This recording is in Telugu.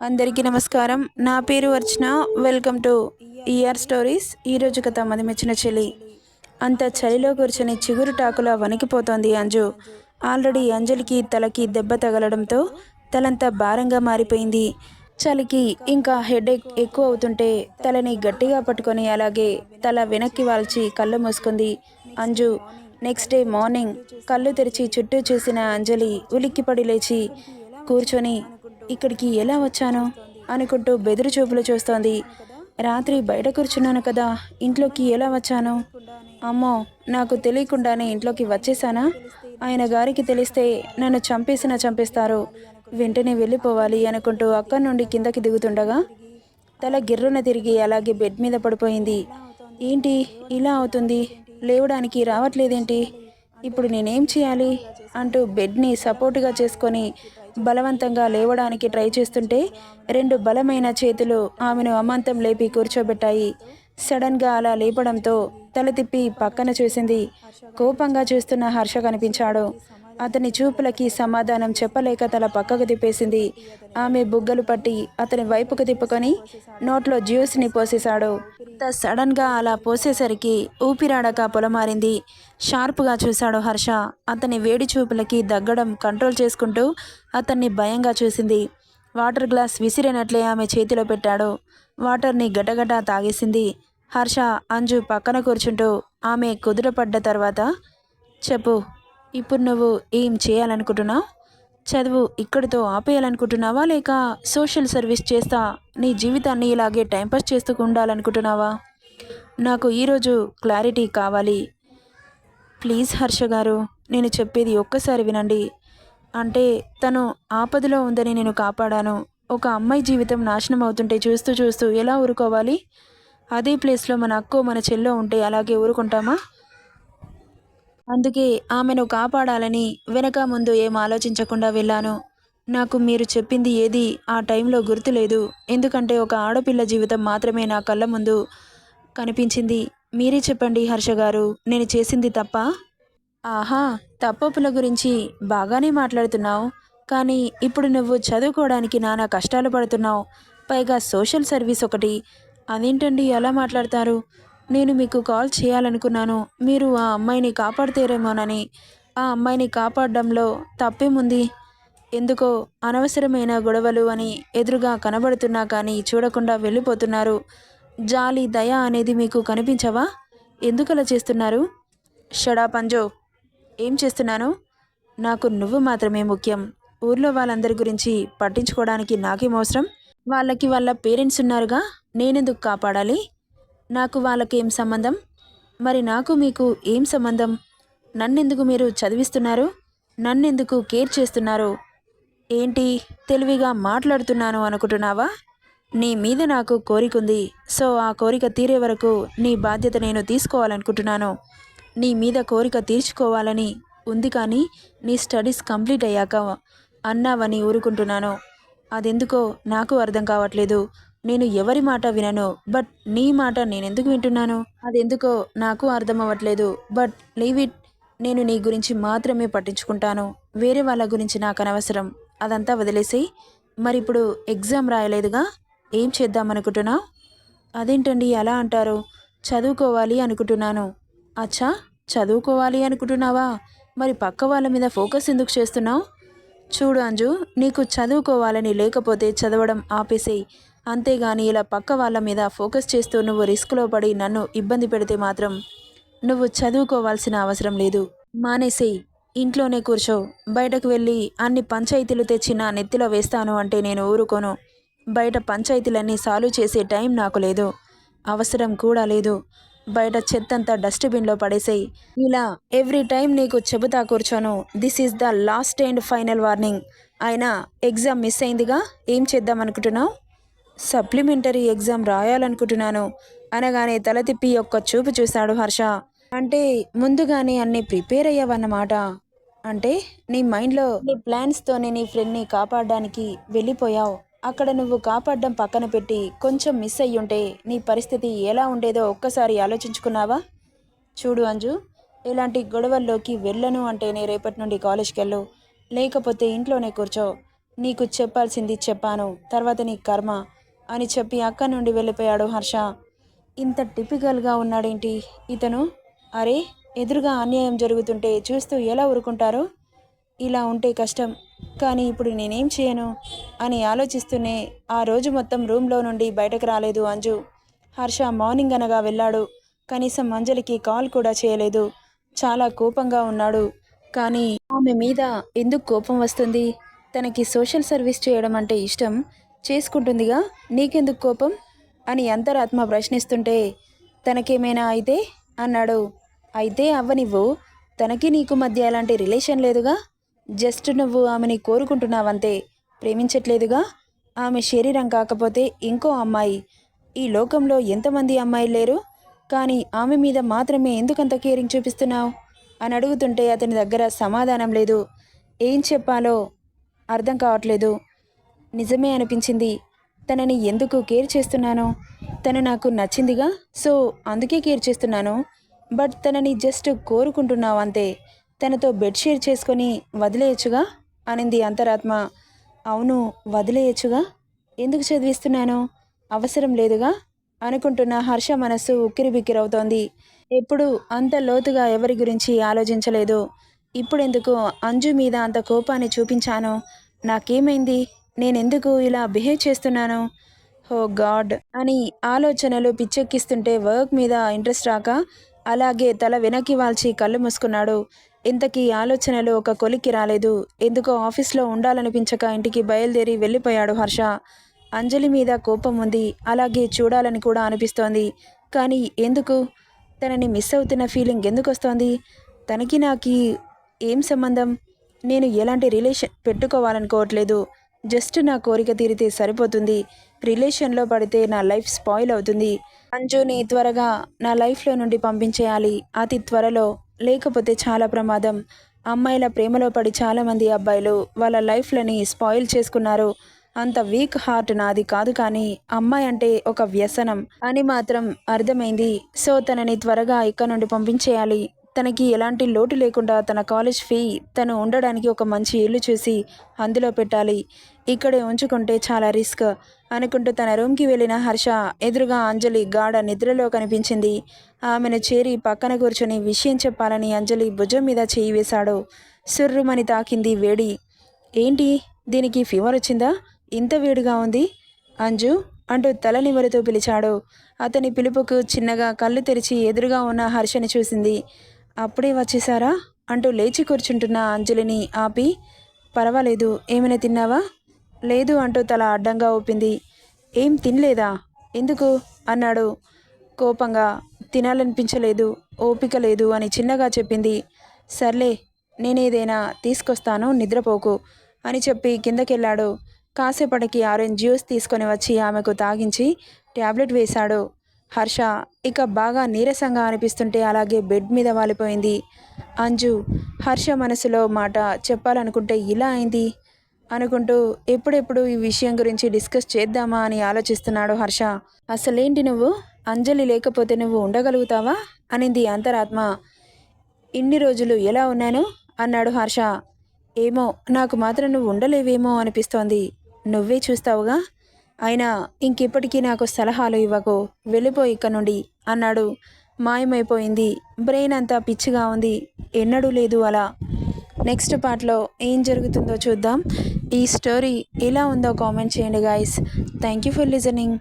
అందరికీ నమస్కారం. నా పేరు Archana. Welcome to ER stories ఈరోజు కథ మది మెచ్చిన చెలి అంత చలిలో కూర్చొని చిగురు టాకులా వణికిపోతోంది అంజు. ఆల్రెడీ అంజలికి తలకి దెబ్బ తగలడంతో తలంతా భారంగా మారిపోయింది. చలికి ఇంకా హెడేక్ ఎక్కువ అవుతుంటే తలని గట్టిగా పట్టుకొని అలాగే తల వెనక్కి వాల్చి కళ్ళు మూసుకుంది అంజు. నెక్స్ట్ డే మార్నింగ్ కళ్ళు తెరిచి చుట్టూ చూసిన అంజలి ఉలిక్కిపడి లేచి కూర్చొని ఇక్కడికి ఎలా వచ్చాను అనుకుంటూ బెదురు చూపులు చూస్తోంది. రాత్రి బయట కూర్చున్నాను కదా ఇంట్లోకి ఎలా వచ్చాను? అమ్మో నాకు తెలియకుండానే ఇంట్లోకి వచ్చేసానా ఆయన గారికి తెలిస్తే నన్ను చంపేసినా చంపేస్తారు. వెంటనే వెళ్ళిపోవాలి అనుకుంటూ అక్కడి నుండి కిందకి దిగుతుండగా తల గిర్రున తిరిగి అలాగే బెడ్ మీద పడిపోయింది. ఏంటి ఇలా అవుతుంది? లేవడానికి రావట్లేదేంటి? ఇప్పుడు నేనేం చేయాలి అంటూ బెడ్ని సపోర్టుగా చేసుకొని బలవంతంగా లేవడానికి ట్రై చేస్తుంటే రెండు బలమైన చేతులు ఆమెను అమాంతం లేపి కూర్చోబెట్టాయి. సడన్గా అలా లేపడంతో తల తిప్పి పక్కన చూసింది. కోపంగా చూస్తున్న హర్ష కనిపించాడు. అతని చూపులకి సమాధానం చెప్పలేక తల పక్కకు తిప్పేసింది. ఆమె బుగ్గలు పట్టి అతని వైపుకు తిప్పుకొని నోట్లో జ్యూస్ని పోసేశాడు. ఇంత సడన్గా అలా పోసేసరికి ఊపిరాడక పొలమారింది. షార్ప్గా చూశాడు హర్ష. అతని వేడి చూపులకి దగ్గడం కంట్రోల్ చేసుకుంటూ అతన్ని భయంగా చూసింది. వాటర్ గ్లాస్ విసిరినట్లే ఆమె చేతిలో పెట్టాడు. వాటర్ని గటగటా తాగేసింది. హర్ష అంజు పక్కన కూర్చుంటూ ఆమె కుదురపడ్డ తర్వాత చెప్పు ఇప్పుడు నువ్వు ఏం చేయాలనుకుంటున్నావు? చదువు ఇక్కడితో ఆపేయాలనుకుంటున్నావా లేక సోషల్ సర్వీస్ చేస్తా నీ జీవితాన్ని ఇలాగే టైంపాస్ చేస్తూ ఉండాలనుకుంటున్నావా? నాకు ఈరోజు క్లారిటీ కావాలి. ప్లీజ్ హర్ష గారు నేను చెప్పేది ఒక్కసారి వినండి. అంటే తను ఆపదలో ఉందని నేను కాపాడాను. ఒక అమ్మాయి జీవితం నాశనం అవుతుంటే చూస్తూ చూస్తూ ఎలా ఊరుకోవాలి? అదే ప్లేస్లో మన అక్కో మన చెల్లో ఉంటే అలాగే ఊరుకుంటామా? అందుకే ఆమెను కాపాడాలని వెనక ముందు ఏం ఆలోచించకుండా వెళ్ళాను. నాకు మీరు చెప్పింది ఏది ఆ టైంలో గుర్తులేదు. ఎందుకంటే ఒక ఆడపిల్ల జీవితం మాత్రమే నా కళ్ళ ముందు కనిపించింది. మీరే చెప్పండి హర్ష గారు నేను చేసింది తప్ప? ఆహా తప్పపుల గురించి బాగానే మాట్లాడుతున్నావు. కానీ ఇప్పుడు నువ్వు చదువుకోవడానికి నానా కష్టాలు పడుతున్నావు. పైగా సోషల్ సర్వీస్ ఒకటి. అదేంటండి ఎలా మాట్లాడతారు? నేను మీకు కాల్ చేయాలనుకున్నాను. మీరు ఆ అమ్మాయిని కాపాడుతారేమోనని. ఆ అమ్మాయిని కాపాడడంలో తప్పేముంది? ఎందుకో అనవసరమైన గొడవలు అని ఎదురుగా కనబడుతున్నా కానీ చూడకుండా వెళ్ళిపోతున్నారు. జాలి దయ అనేది మీకు కనిపించవా? ఎందుకలా చేస్తున్నారు? షడా పంజో ఏం చేస్తున్నాను? నాకు నువ్వు మాత్రమే ముఖ్యం. ఊర్లో వాళ్ళందరి గురించి పట్టించుకోవడానికి నాకేం అవసరం? వాళ్ళకి వాళ్ళ పేరెంట్స్ ఉన్నారుగా నేనెందుకు కాపాడాలి? నాకు వాళ్ళకేం సంబంధం? మరి నాకు మీకు ఏం సంబంధం? నన్నెందుకు మీరు చదివిస్తున్నారు? నన్నెందుకు కేర్ చేస్తున్నారు? ఏంటి తెలివిగా మాట్లాడుతున్నాను అనుకుంటున్నావా? నీ మీద నాకు కోరికుంది. సో ఆ కోరిక తీరే వరకు నీ బాధ్యత నేను తీసుకోవాలనుకుంటున్నాను. నీ మీద కోరిక తీర్చుకోవాలని ఉంది కానీ నీ స్టడీస్ కంప్లీట్ అయ్యాక అన్నావని ఊరుకుంటున్నాను. అదెందుకో నాకు అర్థం కావట్లేదు. నేను ఎవరి మాట వినను బట్ నీ మాట నేనెందుకు వింటున్నాను? అదెందుకో నాకు అర్థం అవ్వట్లేదు బట్ లీవ్ ఇట్ నేను నీ గురించి మాత్రమే పట్టించుకుంటాను వేరే వాళ్ళ గురించి నాకు అనవసరం. అదంతా వదిలేసి మరి ఇప్పుడు ఎగ్జామ్ రాయలేదుగా? ఏం చేద్దామనుకుంటున్నావు అదేంటండి అలా అంటారు? చదువుకోవాలి అనుకుంటున్నాను. అచ్చా చదువుకోవాలి అనుకుంటున్నావా? మరి పక్క వాళ్ళ మీద ఫోకస్ ఎందుకు చేస్తున్నావు? చూడు అంజు నీకు చదువుకోవాలని లేకపోతే చదవడం ఆపేసేయి. అంతేగాని ఇలా పక్క వాళ్ళ మీద ఫోకస్ చేస్తూ నువ్వు రిస్క్లో పడి నన్ను ఇబ్బంది పెడితే మాత్రం నువ్వు చదువుకోవాల్సిన అవసరం లేదు. మానేసేయి. ఇంట్లోనే కూర్చో. బయటకు వెళ్ళి అన్ని పంచాయతీలు తెచ్చి నా నెత్తిలో వేస్తాను అంటే నేను ఊరుకోను. బయట పంచాయతీలన్నీ సాల్వ్ చేసే టైం నాకు లేదు. అవసరం కూడా లేదు. బయట చెత్తంతా డస్ట్బిన్లో పడేసేయి. ఇలా ఎవ్రీ టైం నీకు చెబుతా కూర్చోను. This is the last and final warning. అయినా ఎగ్జామ్ మిస్ అయిందిగా? ఏం చేద్దాం అనుకుంటున్నావు? సప్లిమెంటరీ ఎగ్జామ్ రాయాలనుకుంటున్నాను. అనగానే తల తిప్పి ఒక్క చూపు చూశాడు హర్ష. అంటే ముందుగానే అన్ని ప్రిపేర్ అయ్యావన్నమాట. అంటే నీ మైండ్లో నీ ప్లాన్స్తోనే నీ ఫ్రెండ్ని కాపాడడానికి వెళ్ళిపోయావు. అక్కడ నువ్వు కాపాడడం పక్కన పెట్టి కొంచెం మిస్ అయ్యుంటే నీ పరిస్థితి ఎలా ఉండేదో ఒక్కసారి ఆలోచించుకున్నావా? చూడు అంజు ఇలాంటి గొడవల్లోకి వెళ్ళను అంటేనే రేపటి నుండి కాలేజ్కి వెళ్ళు లేకపోతే ఇంట్లోనే కూర్చో. నీకు చెప్పాల్సింది చెప్పాను. తర్వాత నీ కర్మ. అని చెప్పి అక్కడి నుండి వెళ్ళిపోయాడు హర్ష. ఇంత టిపికల్గా ఉన్నాడేంటి? ఇతను? అరే ఎదురుగా అన్యాయం జరుగుతుంటే చూస్తూ ఎలా ఊరుకుంటారు? ఇలా ఉంటే కష్టం కానీ ఇప్పుడు నేనేం చేయను? అని ఆలోచిస్తూనే ఆ రోజు మొత్తం రూమ్లో నుండి బయటకు రాలేదు అంజు. హర్ష మార్నింగ్ అనగా వెళ్ళాడు. కనీసం అంజలికి కాల్ కూడా చేయలేదు. చాలా కోపంగా ఉన్నాడు. కానీ ఆమె మీద ఎందుకు కోపం వస్తుంది? తనకి సోషల్ సర్వీస్ చేయడం అంటే ఇష్టం. చేసుకుంటుందిగా? నీకెందుకు కోపం? అని అంతరాత్మ ప్రశ్నిస్తుంటే తనకేమైనా అయితే? అన్నాడు. అయితే అవ్వనివ్వు. తనకి నీకు మధ్య ఎలాంటి రిలేషన్ లేదుగా? జస్ట్ నువ్వు ఆమెని కోరుకుంటున్నావంతే. ప్రేమించట్లేదుగా? ఆమె శరీరం కాకపోతే ఇంకో అమ్మాయి. ఈ లోకంలో ఎంతమంది అమ్మాయిలు లేరు? కానీ ఆమె మీద మాత్రమే ఎందుకంత కేరింగ్ చూపిస్తున్నావు? అని అడుగుతుంటే అతని దగ్గర సమాధానం లేదు. ఏం చెప్పాలో అర్థం కావట్లేదు. నిజమే అనిపించింది. తనని ఎందుకు కేర్ చేస్తున్నాను? తను నాకు నచ్చిందిగా సో అందుకే కేర్ చేస్తున్నాను. బట్ తనని జస్ట్ కోరుకుంటున్నావు అంతే. తనతో బెడ్ షేర్ చేసుకొని వదిలేయచ్చుగా? అనింది అంతరాత్మ. అవును వదిలేయచ్చుగా? ఎందుకు చదివిస్తున్నాను? అవసరం లేదుగా? అనుకుంటున్న హర్ష మనస్సు ఉక్కిరిబిక్కిరవుతోంది. ఎప్పుడు అంత లోతుగా ఎవరి గురించి ఆలోచించలేదు. ఇప్పుడెందుకు అంజు మీద అంత కోపాన్ని చూపించాను? నాకేమైంది? నేనెందుకు ఇలా బిహేవ్ చేస్తున్నాను? హో గాడ్! అని ఆలోచనలు పిచ్చెక్కిస్తుంటే వర్క్ మీద ఇంట్రెస్ట్ రాక అలాగే తల వెనక్కి వాల్చి కళ్ళు మూసుకున్నాడు. ఇంతకీ ఆలోచనలు ఒక కొలిక్కి రాలేదు. ఎందుకో ఆఫీస్లో ఉండాలనిపించక ఇంటికి బయలుదేరి వెళ్ళిపోయాడు హర్ష. అంజలి మీద కోపం ఉంది. అలాగే చూడాలని కూడా అనిపిస్తోంది. కానీ ఎందుకు? తనని మిస్ అవుతున్న ఫీలింగ్ ఎందుకు వస్తోంది తనకి నాకు ఏం సంబంధం? నేను ఎలాంటి రిలేషన్ పెట్టుకోవాలనుకోవట్లేదు. జస్ట్ నా కోరిక తీరితే సరిపోతుంది. రిలేషన్లో పడితే నా లైఫ్ స్పాయిల్ అవుతుంది. అంజుని త్వరగా నా లైఫ్లో నుండి పంపించేయాలి. అతి త్వరలో లేకపోతే చాలా ప్రమాదం. అమ్మాయిల ప్రేమలో పడి చాలామంది అబ్బాయిలు వాళ్ళ లైఫ్లని స్పాయిల్ చేసుకున్నారు. అంత వీక్ హార్ట్ నాది కాదు కానీ అమ్మాయి అంటే ఒక వ్యసనం. అని మాత్రం అర్థమైంది. సో తనని త్వరగా ఇక్కడ నుండి పంపించేయాలి. తనకి ఎలాంటి లోటు లేకుండా తన కాలేజ్ ఫీ తను ఉండడానికి ఒక మంచి ఇల్లు చూసి అందులో పెట్టాలి. ఇక్కడే ఉంచుకుంటే చాలా రిస్క్ అనుకుంటూ తన రూమ్కి వెళ్ళిన హర్ష ఎదురుగా అంజలి గాఢ నిద్రలో కనిపించింది. ఆమెను చేరి పక్కన కూర్చొని విషయం చెప్పాలని అంజలి భుజం మీద చేయి వేశాడు. సుర్రుమని తాకింది వేడి. ఏంటి? దీనికి ఫీవర్ వచ్చిందా? ఇంత వేడిగా ఉంది? అంజు అంటూ తల నిమరుతూ పిలిచాడు. అతని పిలుపుకు చిన్నగా కళ్ళు తెరిచి ఎదురుగా ఉన్న హర్షని చూసింది. అప్పుడే వచ్చేసారా అంటూ లేచి కూర్చుంటున్న అంజలిని ఆపి పర్వాలేదు ఏమైనా తిన్నావా? లేదు అంటూ తల అడ్డంగా ఊపింది. ఏం తినలేదా? ఎందుకు? అన్నాడు. కోపంగా తినాలనిపించలేదు ఓపిక లేదు అని చిన్నగా చెప్పింది. సర్లే నేనేదైనా తీసుకొస్తాను నిద్రపోకు అని చెప్పి కిందకెళ్ళాడు. కాసేపటికి ఆరెంజ్ జ్యూస్ తీసుకొని వచ్చి ఆమెకు తాగించి ట్యాబ్లెట్ వేశాడు. హర్ష ఇక బాగా నీరసంగా అనిపిస్తుంటే అలాగే బెడ్ మీద వాలిపోయింది. అంజు హర్ష మనసులో మాట చెప్పాలనుకుంటే ఇలా అయింది? అనుకుంటూ ఎప్పుడెప్పుడు ఈ విషయం గురించి డిస్కస్ చేద్దామా అని ఆలోచిస్తున్నాడు హర్ష. అసలేంటి నువ్వు? అంజలి లేకపోతే నువ్వు ఉండగలుగుతావా? అనింది అంతరాత్మ. ఇన్ని రోజులు ఎలా ఉన్నాను? అన్నాడు హర్ష. ఏమో నాకు మాత్రం నువ్వు ఉండలేవేమో అనిపిస్తోంది. నువ్వే చూస్తావుగా? అయినా ఇంకెప్పటికీ నాకు సలహాలు ఇవ్వకు వెళ్ళిపో ఇక్కడ నుండి అన్నాడు. మాయమైపోయింది. బ్రెయిన్ అంతా పిచ్చిగా ఉంది. ఎన్నడూ లేదు అలా. నెక్స్ట్ పార్ట్లో ఏం జరుగుతుందో చూద్దాం. ఈ స్టోరీ ఎలా ఉందో కామెంట్ చేయండి guys. Thank you for listening.